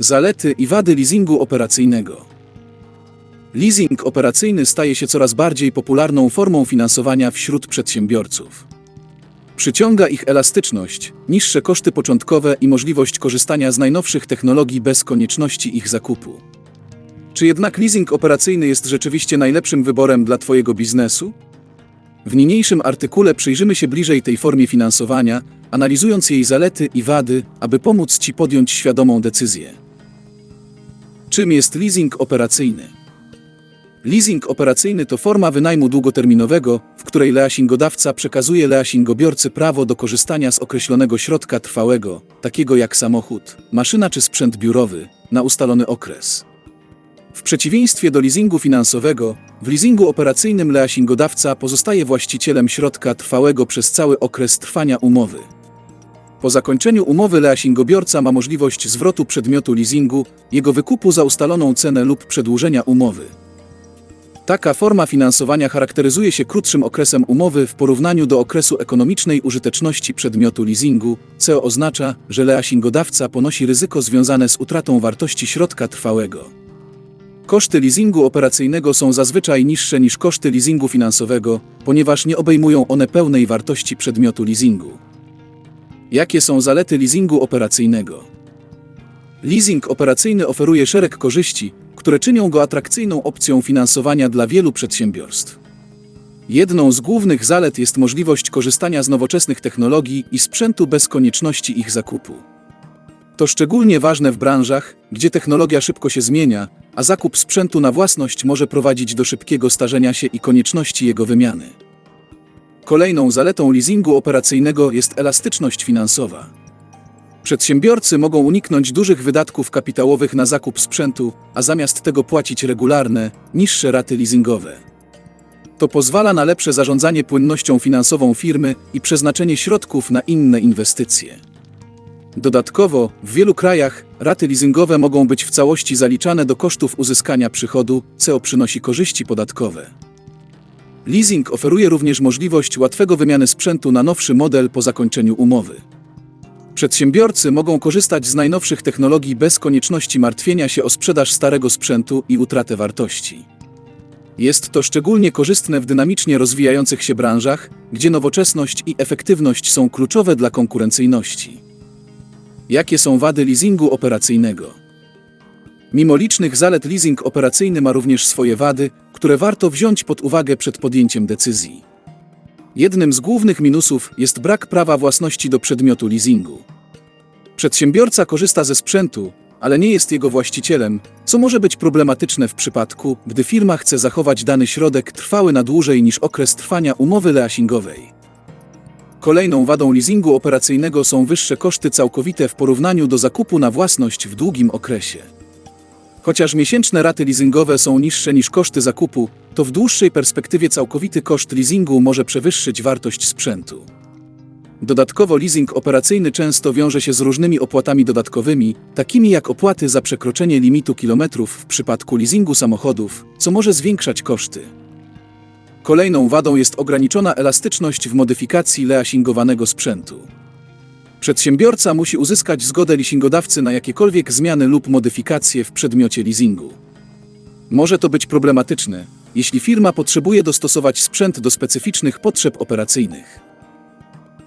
Zalety i wady leasingu operacyjnego. Leasing operacyjny staje się coraz bardziej popularną formą finansowania wśród przedsiębiorców. Przyciąga ich elastyczność, niższe koszty początkowe i możliwość korzystania z najnowszych technologii bez konieczności ich zakupu. Czy jednak leasing operacyjny jest rzeczywiście najlepszym wyborem dla Twojego biznesu? W niniejszym artykule przyjrzymy się bliżej tej formie finansowania, analizując jej zalety i wady, aby pomóc Ci podjąć świadomą decyzję. Czym jest leasing operacyjny? Leasing operacyjny to forma wynajmu długoterminowego, w której leasingodawca przekazuje leasingobiorcy prawo do korzystania z określonego środka trwałego, takiego jak samochód, maszyna czy sprzęt biurowy, na ustalony okres. W przeciwieństwie do leasingu finansowego, w leasingu operacyjnym leasingodawca pozostaje właścicielem środka trwałego przez cały okres trwania umowy. Po zakończeniu umowy leasingobiorca ma możliwość zwrotu przedmiotu leasingu, jego wykupu za ustaloną cenę lub przedłużenia umowy. Taka forma finansowania charakteryzuje się krótszym okresem umowy w porównaniu do okresu ekonomicznej użyteczności przedmiotu leasingu, co oznacza, że leasingodawca ponosi ryzyko związane z utratą wartości środka trwałego. Koszty leasingu operacyjnego są zazwyczaj niższe niż koszty leasingu finansowego, ponieważ nie obejmują one pełnej wartości przedmiotu leasingu. Jakie są zalety leasingu operacyjnego? Leasing operacyjny oferuje szereg korzyści, które czynią go atrakcyjną opcją finansowania dla wielu przedsiębiorstw. Jedną z głównych zalet jest możliwość korzystania z nowoczesnych technologii i sprzętu bez konieczności ich zakupu. To szczególnie ważne w branżach, gdzie technologia szybko się zmienia, a zakup sprzętu na własność może prowadzić do szybkiego starzenia się i konieczności jego wymiany. Kolejną zaletą leasingu operacyjnego jest elastyczność finansowa. Przedsiębiorcy mogą uniknąć dużych wydatków kapitałowych na zakup sprzętu, a zamiast tego płacić regularne, niższe raty leasingowe. To pozwala na lepsze zarządzanie płynnością finansową firmy i przeznaczenie środków na inne inwestycje. Dodatkowo, w wielu krajach raty leasingowe mogą być w całości zaliczane do kosztów uzyskania przychodu, co przynosi korzyści podatkowe. Leasing oferuje również możliwość łatwego wymiany sprzętu na nowszy model po zakończeniu umowy. Przedsiębiorcy mogą korzystać z najnowszych technologii bez konieczności martwienia się o sprzedaż starego sprzętu i utratę wartości. Jest to szczególnie korzystne w dynamicznie rozwijających się branżach, gdzie nowoczesność i efektywność są kluczowe dla konkurencyjności. Jakie są wady leasingu operacyjnego? Mimo licznych zalet leasing operacyjny ma również swoje wady, które warto wziąć pod uwagę przed podjęciem decyzji. Jednym z głównych minusów jest brak prawa własności do przedmiotu leasingu. Przedsiębiorca korzysta ze sprzętu, ale nie jest jego właścicielem, co może być problematyczne w przypadku, gdy firma chce zachować dany środek trwały na dłużej niż okres trwania umowy leasingowej. Kolejną wadą leasingu operacyjnego są wyższe koszty całkowite w porównaniu do zakupu na własność w długim okresie. Chociaż miesięczne raty leasingowe są niższe niż koszty zakupu, to w dłuższej perspektywie całkowity koszt leasingu może przewyższyć wartość sprzętu. Dodatkowo leasing operacyjny często wiąże się z różnymi opłatami dodatkowymi, takimi jak opłaty za przekroczenie limitu kilometrów w przypadku leasingu samochodów, co może zwiększać koszty. Kolejną wadą jest ograniczona elastyczność w modyfikacji leasingowanego sprzętu. Przedsiębiorca musi uzyskać zgodę leasingodawcy na jakiekolwiek zmiany lub modyfikacje w przedmiocie leasingu. Może to być problematyczne, jeśli firma potrzebuje dostosować sprzęt do specyficznych potrzeb operacyjnych.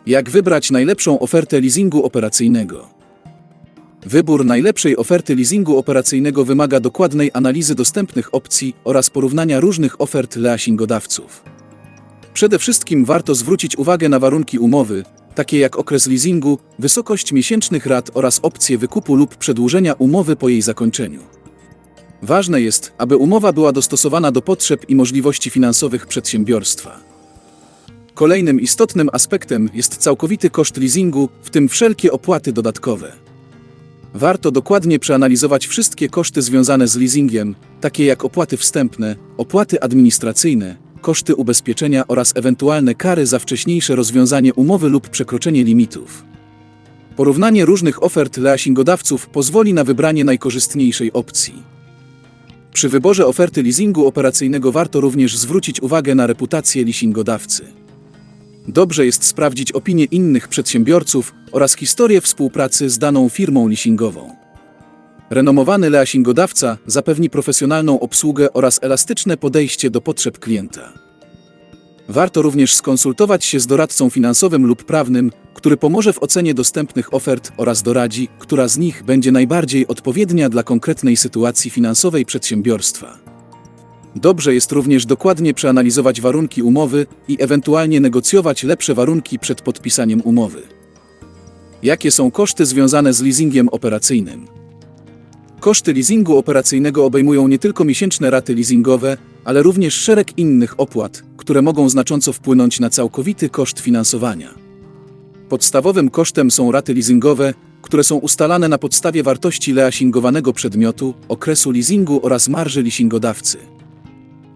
Jak wybrać najlepszą ofertę leasingu operacyjnego? Wybór najlepszej oferty leasingu operacyjnego wymaga dokładnej analizy dostępnych opcji oraz porównania różnych ofert leasingodawców. Przede wszystkim warto zwrócić uwagę na warunki umowy, takie jak okres leasingu, wysokość miesięcznych rat oraz opcje wykupu lub przedłużenia umowy po jej zakończeniu. Ważne jest, aby umowa była dostosowana do potrzeb i możliwości finansowych przedsiębiorstwa. Kolejnym istotnym aspektem jest całkowity koszt leasingu, w tym wszelkie opłaty dodatkowe. Warto dokładnie przeanalizować wszystkie koszty związane z leasingiem, takie jak opłaty wstępne, opłaty administracyjne, koszty ubezpieczenia oraz ewentualne kary za wcześniejsze rozwiązanie umowy lub przekroczenie limitów. Porównanie różnych ofert leasingodawców pozwoli na wybranie najkorzystniejszej opcji. Przy wyborze oferty leasingu operacyjnego warto również zwrócić uwagę na reputację leasingodawcy. Dobrze jest sprawdzić opinie innych przedsiębiorców oraz historię współpracy z daną firmą leasingową. Renomowany leasingodawca zapewni profesjonalną obsługę oraz elastyczne podejście do potrzeb klienta. Warto również skonsultować się z doradcą finansowym lub prawnym, który pomoże w ocenie dostępnych ofert oraz doradzi, która z nich będzie najbardziej odpowiednia dla konkretnej sytuacji finansowej przedsiębiorstwa. Dobrze jest również dokładnie przeanalizować warunki umowy i ewentualnie negocjować lepsze warunki przed podpisaniem umowy. Jakie są koszty związane z leasingiem operacyjnym? Koszty leasingu operacyjnego obejmują nie tylko miesięczne raty leasingowe, ale również szereg innych opłat, które mogą znacząco wpłynąć na całkowity koszt finansowania. Podstawowym kosztem są raty leasingowe, które są ustalane na podstawie wartości leasingowanego przedmiotu, okresu leasingu oraz marży leasingodawcy.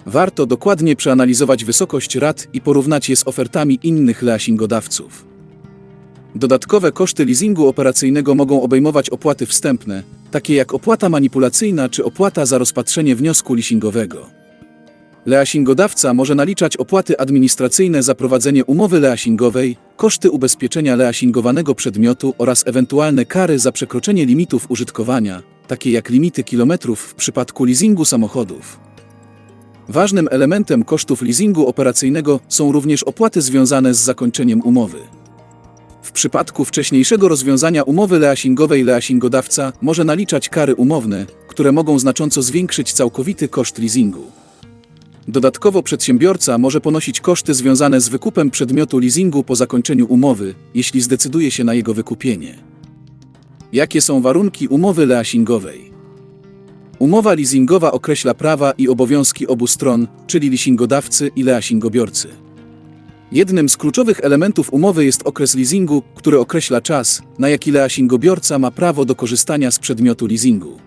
Warto dokładnie przeanalizować wysokość rat i porównać je z ofertami innych leasingodawców. Dodatkowe koszty leasingu operacyjnego mogą obejmować opłaty wstępne, takie jak opłata manipulacyjna czy opłata za rozpatrzenie wniosku leasingowego. Leasingodawca może naliczać opłaty administracyjne za prowadzenie umowy leasingowej, koszty ubezpieczenia leasingowanego przedmiotu oraz ewentualne kary za przekroczenie limitów użytkowania, takie jak limity kilometrów w przypadku leasingu samochodów. Ważnym elementem kosztów leasingu operacyjnego są również opłaty związane z zakończeniem umowy. Przypadku wcześniejszego rozwiązania umowy leasingowej leasingodawca może naliczać kary umowne, które mogą znacząco zwiększyć całkowity koszt leasingu. Dodatkowo przedsiębiorca może ponosić koszty związane z wykupem przedmiotu leasingu po zakończeniu umowy, jeśli zdecyduje się na jego wykupienie. Jakie są warunki umowy leasingowej? Umowa leasingowa określa prawa i obowiązki obu stron, czyli leasingodawcy i leasingobiorcy. Jednym z kluczowych elementów umowy jest okres leasingu, który określa czas, na jaki leasingobiorca ma prawo do korzystania z przedmiotu leasingu.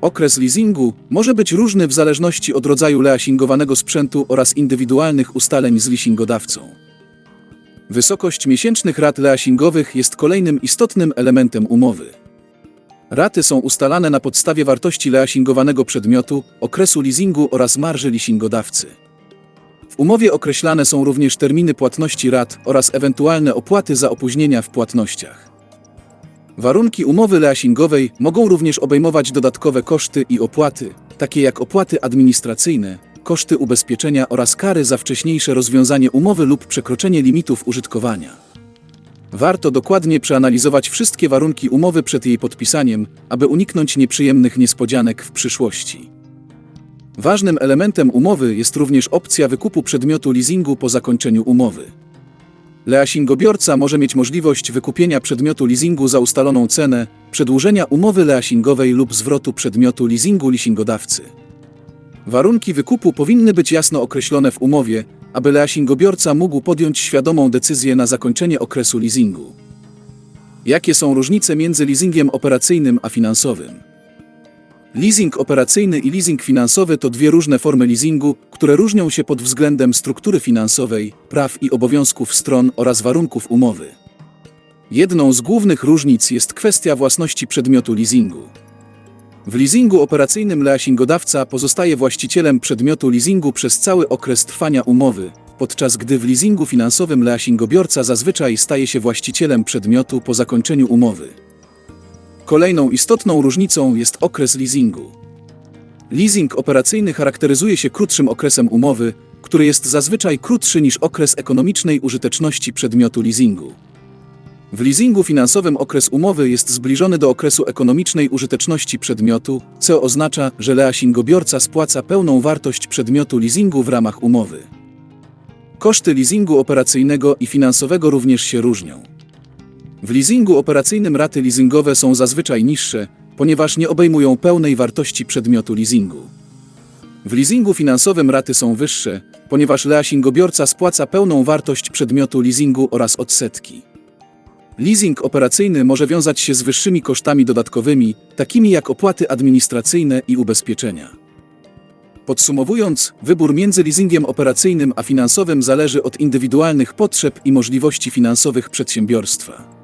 Okres leasingu może być różny w zależności od rodzaju leasingowanego sprzętu oraz indywidualnych ustaleń z leasingodawcą. Wysokość miesięcznych rat leasingowych jest kolejnym istotnym elementem umowy. Raty są ustalane na podstawie wartości leasingowanego przedmiotu, okresu leasingu oraz marży leasingodawcy. W umowie określane są również terminy płatności rat oraz ewentualne opłaty za opóźnienia w płatnościach. Warunki umowy leasingowej mogą również obejmować dodatkowe koszty i opłaty, takie jak opłaty administracyjne, koszty ubezpieczenia oraz kary za wcześniejsze rozwiązanie umowy lub przekroczenie limitów użytkowania. Warto dokładnie przeanalizować wszystkie warunki umowy przed jej podpisaniem, aby uniknąć nieprzyjemnych niespodzianek w przyszłości. Ważnym elementem umowy jest również opcja wykupu przedmiotu leasingu po zakończeniu umowy. Leasingobiorca może mieć możliwość wykupienia przedmiotu leasingu za ustaloną cenę, przedłużenia umowy leasingowej lub zwrotu przedmiotu leasingu leasingodawcy. Warunki wykupu powinny być jasno określone w umowie, aby leasingobiorca mógł podjąć świadomą decyzję na zakończenie okresu leasingu. Jakie są różnice między leasingiem operacyjnym a finansowym? Leasing operacyjny i leasing finansowy to dwie różne formy leasingu, które różnią się pod względem struktury finansowej, praw i obowiązków stron oraz warunków umowy. Jedną z głównych różnic jest kwestia własności przedmiotu leasingu. W leasingu operacyjnym leasingodawca pozostaje właścicielem przedmiotu leasingu przez cały okres trwania umowy, podczas gdy w leasingu finansowym leasingobiorca zazwyczaj staje się właścicielem przedmiotu po zakończeniu umowy. Kolejną istotną różnicą jest okres leasingu. Leasing operacyjny charakteryzuje się krótszym okresem umowy, który jest zazwyczaj krótszy niż okres ekonomicznej użyteczności przedmiotu leasingu. W leasingu finansowym okres umowy jest zbliżony do okresu ekonomicznej użyteczności przedmiotu, co oznacza, że leasingobiorca spłaca pełną wartość przedmiotu leasingu w ramach umowy. Koszty leasingu operacyjnego i finansowego również się różnią. W leasingu operacyjnym raty leasingowe są zazwyczaj niższe, ponieważ nie obejmują pełnej wartości przedmiotu leasingu. W leasingu finansowym raty są wyższe, ponieważ leasingobiorca spłaca pełną wartość przedmiotu leasingu oraz odsetki. Leasing operacyjny może wiązać się z wyższymi kosztami dodatkowymi, takimi jak opłaty administracyjne i ubezpieczenia. Podsumowując, wybór między leasingiem operacyjnym a finansowym zależy od indywidualnych potrzeb i możliwości finansowych przedsiębiorstwa.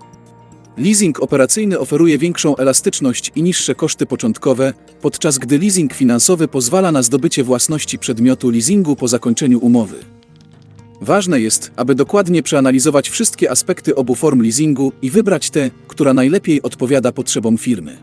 Leasing operacyjny oferuje większą elastyczność i niższe koszty początkowe, podczas gdy leasing finansowy pozwala na zdobycie własności przedmiotu leasingu po zakończeniu umowy. Ważne jest, aby dokładnie przeanalizować wszystkie aspekty obu form leasingu i wybrać tę, która najlepiej odpowiada potrzebom firmy.